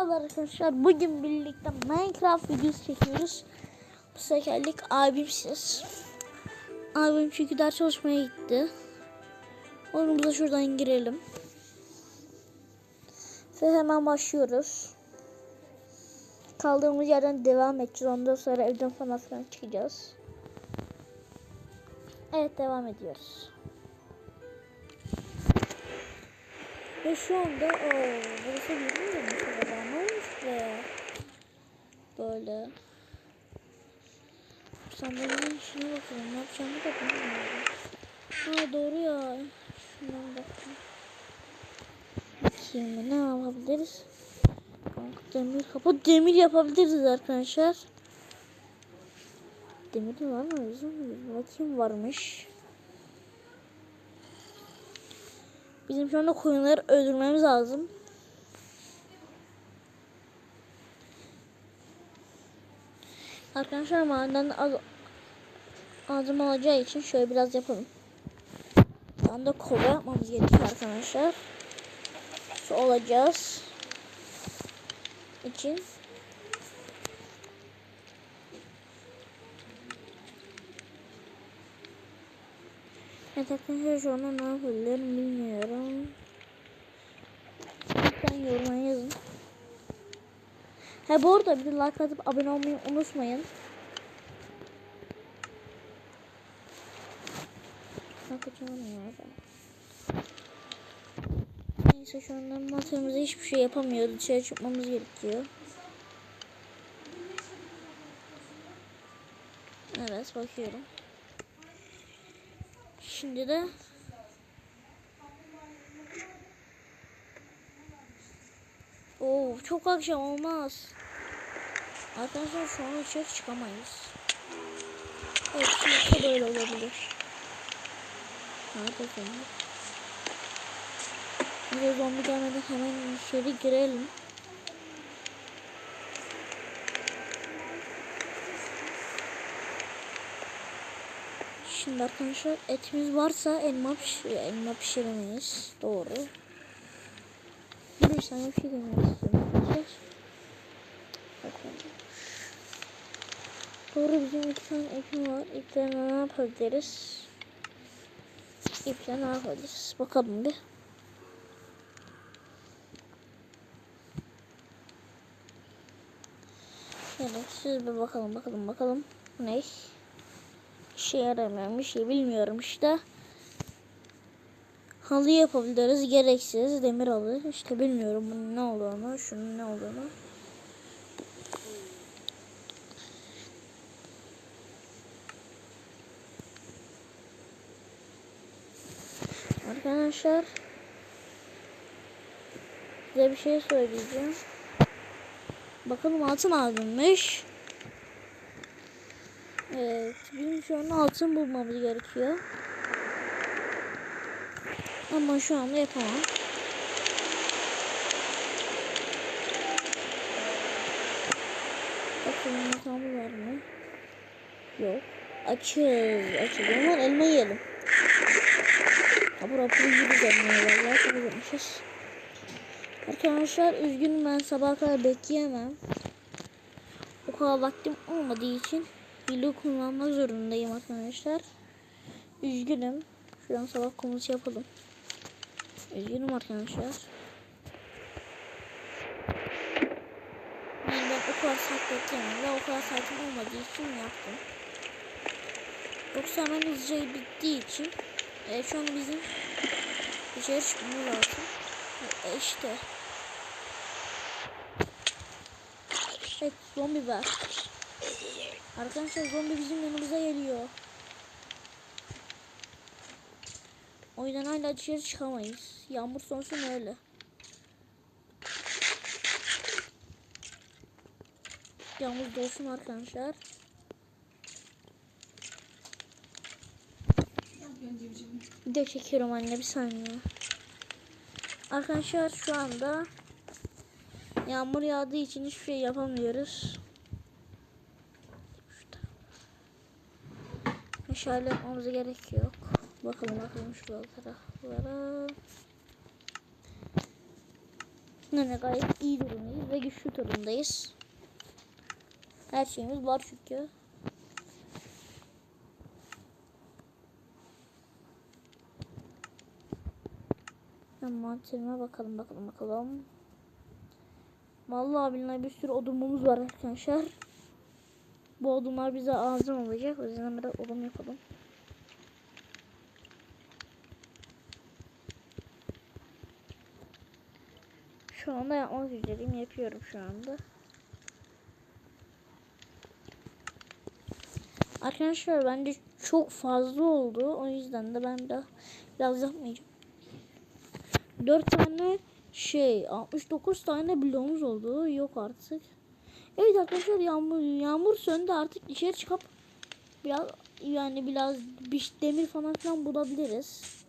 Merhaba arkadaşlar. Bugün birlikte Minecraft videosu çekiyoruz. Bu seferlik abimsiz. Abim çünkü ders çalışmaya gitti. Oyunumuza şuradan girelim. Ve hemen başlıyoruz. Kaldığımız yerden devam edeceğiz. Ondan sonra evden falan filan çıkacağız. Evet devam ediyoruz. Ve şu anda o burası yürüyor mu böyle sandalyenin içine bakıyorum ne yapacağımı da bilmiyorum. Ha doğru ya. Şundan bakayım. Bakayım ne yapabiliriz? Kanka demir kapı demir yapabiliriz arkadaşlar. Demir var mı bizim? Bakayım varmış. Bizim şu anda koyunları öldürmemiz lazım. Arkadaşlar maden az azım olacağı için şöyle biraz yapalım. Şu anda kova yapmamız gerekiyor arkadaşlar. Su olacağız. için Evet arkadaşlar şu anda ne yapabilirim bilmiyorum. Lütfen yoruma yazın. Ha bu arada bir de like atıp abone olmayı unutmayın. Bakacağım ben. Neyse şu anda matemizde hiçbir şey yapamıyoruz. Dışarı çıkmamız gerekiyor. Evet bakıyorum. Şimdi de Oo çok akşam olmaz. Arkadaşlar şu an dışarı çıkamayız. Evet şimdi böyle olabilir. Nerede zombi? Bize zombi gelmeden hemen içeri girelim. Şimdi arkadaşlar etimiz varsa elma, piş elma pişiremeyiz. Doğru. Bir saniye bir arkadaşlar. Bakın. Doğru bizim iki tane ipim var. İple ne yapabiliriz? İple ne yapabiliriz? Bakalım bir. Evet siz bir bakalım bakalım bakalım. Ne? işe yaramayan bir şey bilmiyorum işte. Halı yapabiliriz gereksiz demir halı. İşte bilmiyorum bunun ne olduğunu, şunun ne olduğunu. Arkadaşlar size bir şey söyleyeceğim. Bakalım altın alınmış. Evet, bizim şu an altın bulmamız gerekiyor. Ama şu anda yapamam. Bakalım yatağımız var mı? Yok. Açız. Açız. Elma yiyelim. Kapı rapı gibi gelmiyor. Vallahi çok yapmışız. Arkadaşlar üzgünüm ben sabah kadar bekleyemem. O kadar vaktim olmadığı için hile kullanmak zorundayım arkadaşlar. Üzgünüm. Şuradan sabah komusu yapalım. Üzgünüm arkadaşlar. Yani ben o kadar saat bekleyemem ve o kadar saatim olmadığı için yaptım. Yoksa hemen hızlıca bittiği için e, şu an bizim dışarı çıkmamız lazım. E, işte. Evet zombi var. Arkadaşlar zombi bizim yanımıza geliyor. O yüzden hala dışarı çıkamayız. Yağmur sonsun öyle. Yağmur dolsun arkadaşlar. Video çekiyorum anne bir saniye. Arkadaşlar şu anda yağmur yağdığı için hiçbir şey yapamıyoruz. Meşale yapmamıza gerek yok. Bakalım bakalım şuralara taraflara. Ne gayet iyi durumdayız ve bir şu turundayız. Her şeyimiz var çünkü. Envanterime bakalım bakalım bakalım. Vallahi billahi bir sürü odunumuz var arkadaşlar. Bu odunlar bize lazım olacak. O yüzden biraz odun yapalım. Şu anda yapmak üzereyim. Yapıyorum şu anda. Arkadaşlar bence çok fazla oldu. O yüzden de ben de biraz yapmayacağım. 4 tane şey 69 tane bloğumuz oldu. Yok artık. Evet arkadaşlar yağmur yağmur söndü artık dışarı çıkıp biraz yani biraz bir demir falan filan bulabiliriz.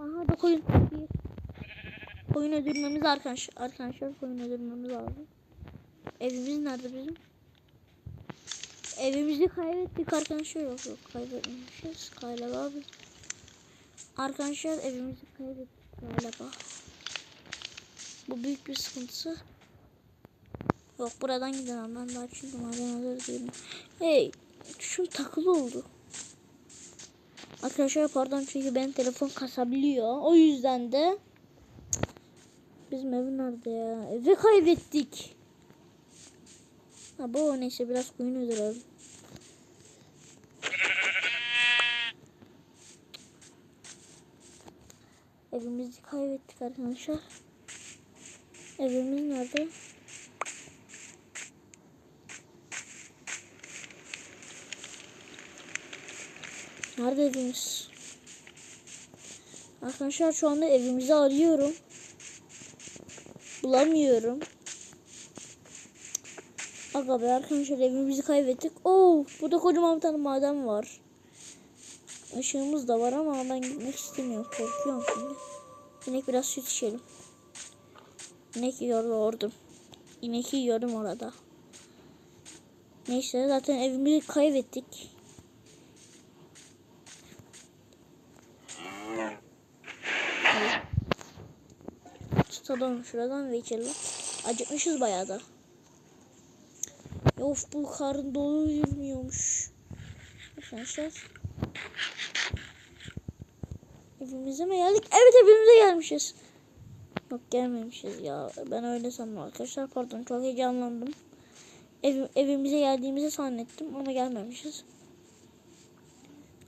Aha da koyun. Bir. Koyun öldürmemiz arkadaşlar. Arkadaşlar koyun öldürmemiz lazım. Evimiz nerede bizim? Evimizi kaybettik arkadaşlar. Yok yok kaybetmemişiz. Galiba abi. Arkadaşlar evimizi kaybettik galiba. Bu büyük bir sıkıntısı. Yok buradan gidemem ben daha çünkü alır değilim. Hey tuşum takılı oldu. Arkadaşlar pardon çünkü benim telefon kasabiliyor. O yüzden de bizim ev nerede ya? Evi kaybettik. Ha bu neyse biraz koyun öldürelim. Evimizi kaybettik arkadaşlar. Evimiz nerede? Nerede evimiz? Arkadaşlar şu anda evimizi arıyorum. Bulamıyorum. Aga be arkadaşlar evimizi kaybettik. Oo, burada kocaman bir tane maden var. Işığımız da var ama ben gitmek istemiyorum. Korkuyorum şimdi. İnek biraz süt içelim. İnek yiyordum. İnek yiyorum orada. Neyse zaten evimizi kaybettik. Tutalım şuradan ve içelim. Acıkmışız bayağı da. Of bu karın dolu yürümüyormuş. Arkadaşlar. Evimize mi geldik? Evet evimize gelmişiz. Yok gelmemişiz ya. Ben öyle sandım arkadaşlar. Pardon çok heyecanlandım. Ev, evimize geldiğimizi zannettim ama gelmemişiz.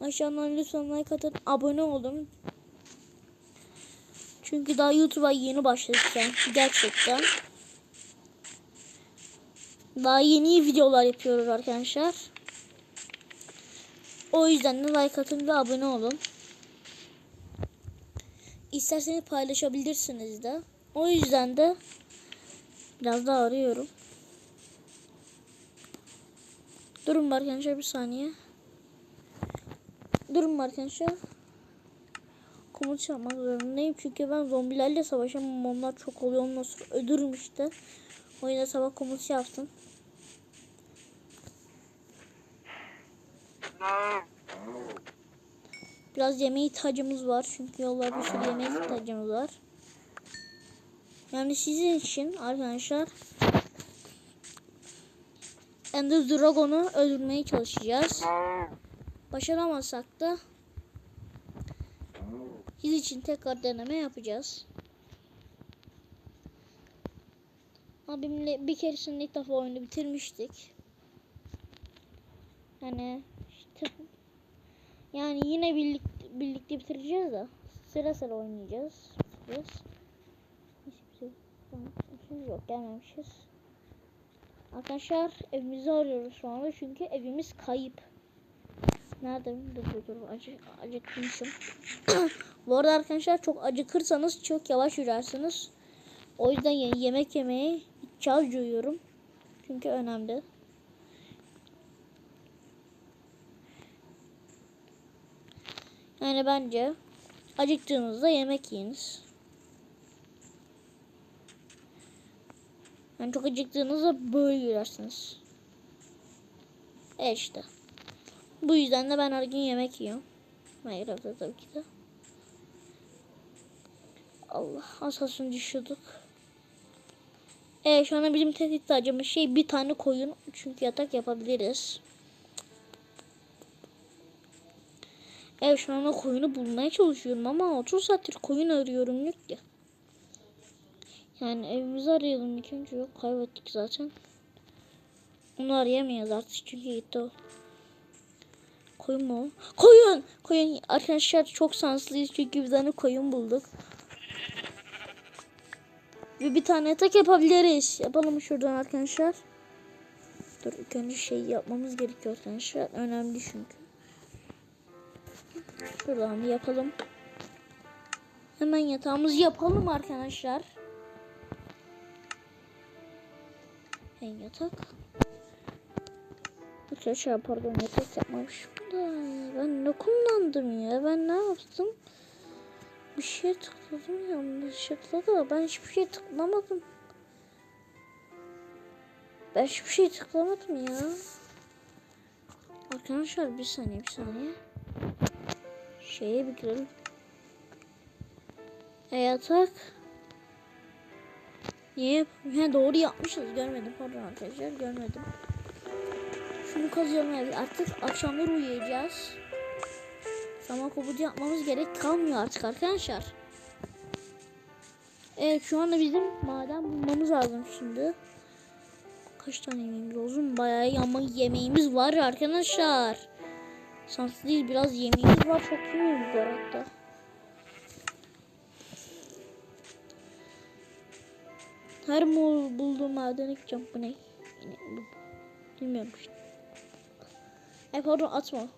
Aşağıdan lütfen like atın. Abone olun. Çünkü daha YouTube'a yeni yani gerçekten. Daha yeni videolar yapıyoruz arkadaşlar. O yüzden de like atın ve abone olun. İsterseniz paylaşabilirsiniz de. O yüzden de biraz daha arıyorum. Durun arkadaşlar bir saniye. Durun arkadaşlar. Komut yapmak zorundayım çünkü ben zombilerle savaşamam. Onlar çok oluyor. Ondan sonra öldürürüm işte. O yüzden sabah komut yaptım. Biraz yemeğe ihtiyacımız var. Çünkü yollarda bir sürü yemeğe ihtiyacımız var. Yani sizin için arkadaşlar Ender Dragon'u öldürmeye çalışacağız. Başaramazsak da siz için tekrar deneme yapacağız. Abimle bir keresinde ilk defa oyunu bitirmiştik. Yani yani yine birlik, birlikte bitireceğiz de sıra sıra oynayacağız. Bitireceğiz. Hiçbir şey yok gelmemişiz. Arkadaşlar evimizi arıyoruz şu anda çünkü evimiz kayıp. Nerede? Dur dur dur acı, acıkmışım. Bu arada arkadaşlar çok acıkırsanız çok yavaş yürürsünüz. O yüzden ye- yemek yemeye duyuyorum. Çünkü önemli. Yani bence acıktığınızda yemek yiyiniz. Yani çok acıktığınızda böyle yürürsünüz. E işte. Bu yüzden de ben her gün yemek yiyorum. Evde tabii ki de. Allah asasını düşürdük. Evet şu anda bizim tek ihtiyacımız şey bir tane koyun. Çünkü yatak yapabiliriz. Evet şu anda koyunu bulmaya çalışıyorum ama 30 saattir koyun arıyorum yok ya. Yani evimizi arayalım ilk önce yok kaybettik zaten. Onu arayamayız artık çünkü gitti o. Koyun mu? Koyun! Koyun arkadaşlar çok şanslıyız çünkü bir tane koyun bulduk. Ve bir tane yatak yapabiliriz. Yapalım şuradan arkadaşlar. Dur ilk önce şey yapmamız gerekiyor arkadaşlar. Önemli çünkü. Şuradan yapalım. Hemen yatağımızı yapalım arkadaşlar. En yatak. Arkadaşlar pardon yatak yapmamışım da ben ne kullandım ya ben ne yaptım? Bir şey tıkladım yanlışlıkla da ben hiçbir şey tıklamadım. Ben hiçbir şey tıklamadım ya. Arkadaşlar bir saniye bir saniye. Şeye bir girelim. E yatak. Niye? He doğru yapmışız. Görmedim pardon arkadaşlar görmedim. Şunu kazıyorum evet. Artık akşamları uyuyacağız. Sabah kopucu yapmamız gerek kalmıyor artık arkadaşlar. Evet şu anda bizim maden bulmamız lazım şimdi. Kaç tane yemeğimiz olsun? Bayağı ama yemeğimiz var arkadaşlar. Şanslı değil biraz yemeğimiz var. Çok yemeğimiz var hatta. Her mol bulduğum maden ekeceğim. Bu ne? Yine bu. Bilmiyorum işte. Ay pardon atma.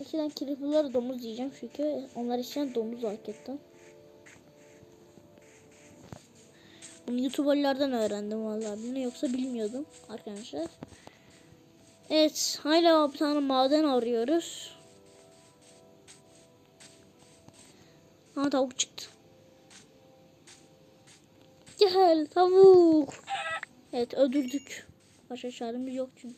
Eskiden creeper'ları domuz diyeceğim çünkü onlar eskiden domuz hakikaten. Bunu youtuberlardan öğrendim vallahi bunu yoksa bilmiyordum arkadaşlar. Evet hala bir tane maden arıyoruz. Ha tavuk çıktı. Gel tavuk. Evet öldürdük. Başka çaremiz yok çünkü.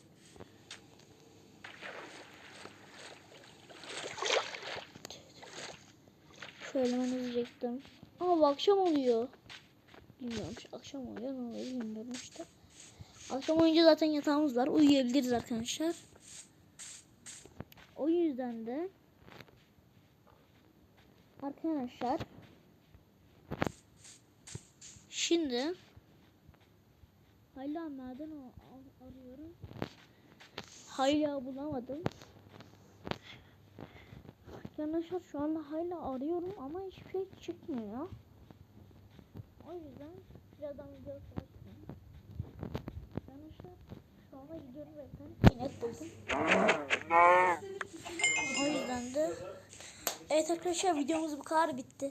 Şöyle ben izleyecektim. Ama akşam oluyor. Bilmiyorum akşam oluyor ne oluyor bilmiyorum işte. Akşam olunca zaten yatağımız var. Uyuyabiliriz arkadaşlar. O yüzden de arkadaşlar şimdi hala a- arıyorum. Hala bulamadım. Arkadaşlar şu anda hala arıyorum ama hiçbir şey çıkmıyor. O yüzden birazdan video başlayayım. Arkadaşlar anda gidiyorum ben inek buldum. O yüzden de Evet arkadaşlar videomuz bu kadar bitti.